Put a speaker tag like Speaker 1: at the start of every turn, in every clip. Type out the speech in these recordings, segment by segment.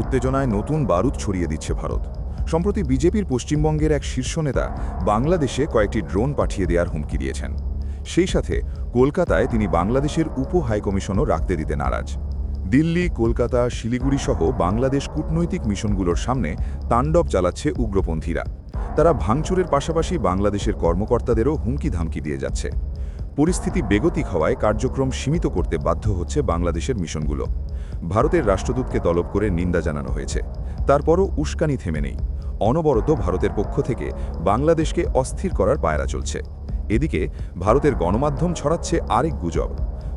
Speaker 1: উত্তেজনায় নতুন বারুদ ছড়িয়ে দিচ্ছে ভারত। সম্প্রতি বিজেপির পশ্চিমবঙ্গের এক শীর্ষ নেতা বাংলাদেশে কয়েকটি ড্রোন পাঠিয়ে দেওয়ার হুমকি দিয়েছেন। সেই সাথে কলকাতায় তিনি বাংলাদেশের উপ হাইকমিশনও রাখতে দিতে নারাজ। দিল্লি, কলকাতা, শিলিগুড়ি সহ বাংলাদেশ কূটনৈতিক মিশনগুলোর সামনে তাণ্ডব চালাচ্ছে উগ্রপন্থীরা। তারা ভাঙচুরের পাশাপাশি বাংলাদেশের কর্মকর্তাদেরও হুমকি ধামকি দিয়ে যাচ্ছে। পরিস্থিতি বেগতিক হওয়ায় কার্যক্রম সীমিত করতে বাধ্য হচ্ছে বাংলাদেশের মিশনগুলো। ভারতের রাষ্ট্রদূতকে তলব করে নিন্দা জানানো হয়েছে। তারপরও উস্কানি থেমে নেই। অনবরত ভারতের পক্ষ থেকে বাংলাদেশকে অস্থির করার পায়রা চলছে। এদিকে, ভারতের গণমাধ্যম ছড়াচ্ছে আরেক গুজব।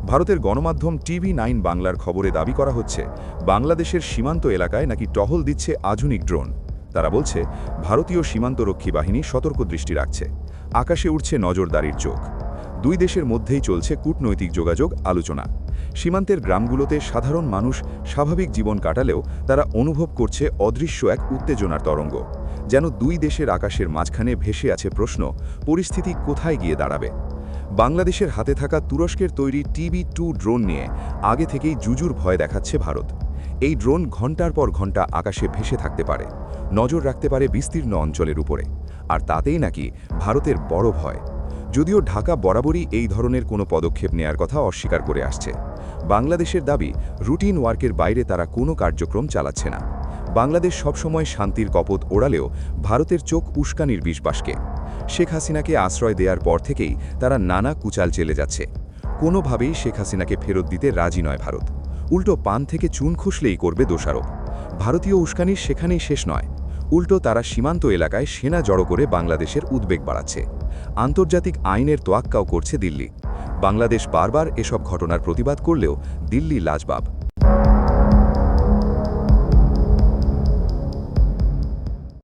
Speaker 1: ভারতের গণমাধ্যম টিভি নাইন বাংলার খবরে দাবি করা হচ্ছে, বাংলাদেশের সীমান্ত এলাকায় নাকি টহল দিচ্ছে আধুনিক ড্রোন। তারা বলছে, ভারতীয় সীমান্তরক্ষী বাহিনী সতর্ক দৃষ্টি রাখছে। আকাশে উঠছে নজরদারির চোখ। দুই দেশের মধ্যেই চলছে কূটনৈতিক যোগাযোগ আলোচনা। সীমান্তের গ্রামগুলোতে সাধারণ মানুষ স্বাভাবিক জীবন কাটালেও তারা অনুভব করছে অদৃশ্য এক উত্তেজনার তরঙ্গ। যেন দুই দেশের আকাশের মাঝখানে ভেসে আছে প্রশ্ন, পরিস্থিতি কোথায় গিয়ে দাঁড়াবে? বাংলাদেশের হাতে থাকা তুরস্কের তৈরি টিভি টু ড্রোন নিয়ে আগে থেকেই জুজুর ভয় দেখাচ্ছে ভারত। এই ড্রোন ঘণ্টার পর ঘণ্টা আকাশে ভেসে থাকতে পারে, নজর রাখতে পারে বিস্তীর্ণ অঞ্চলের উপরে। আর তাতেই নাকি ভারতের বড় ভয়। যদিও ঢাকা বরাবরই এই ধরনের কোনো পদক্ষেপ নেয়ার কথা অস্বীকার করে আসছে। বাংলাদেশের দাবি, রুটিন ওয়ার্কের বাইরে তারা কোনো কার্যক্রম চালাচ্ছে না। বাংলাদেশ সবসময় শান্তির কপত ওড়ালেও ভারতের চোখ উস্কানির বিষবাসকে শেখ হাসিনাকে আশ্রয় দেওয়ার পর থেকেই তারা নানা কুচাল চেলে যাচ্ছে। কোনোভাবেই শেখ হাসিনাকে ফেরত দিতে রাজি নয় ভারত। উল্টো পান থেকে চুন খুসলেই করবে দোষারোপ। ভারতীয় উস্কানির সেখানেই শেষ নয়। উল্টো তারা সীমান্ত এলাকায় সেনা জড়ো করে বাংলাদেশের উদ্বেগ বাড়াচ্ছে। আন্তর্জাতিক আইনের তোয়াক্কাও করছে দিল্লি। বাংলাদেশ বারবার এসব ঘটনার প্রতিবাদ করলেও দিল্লি লাজবাব।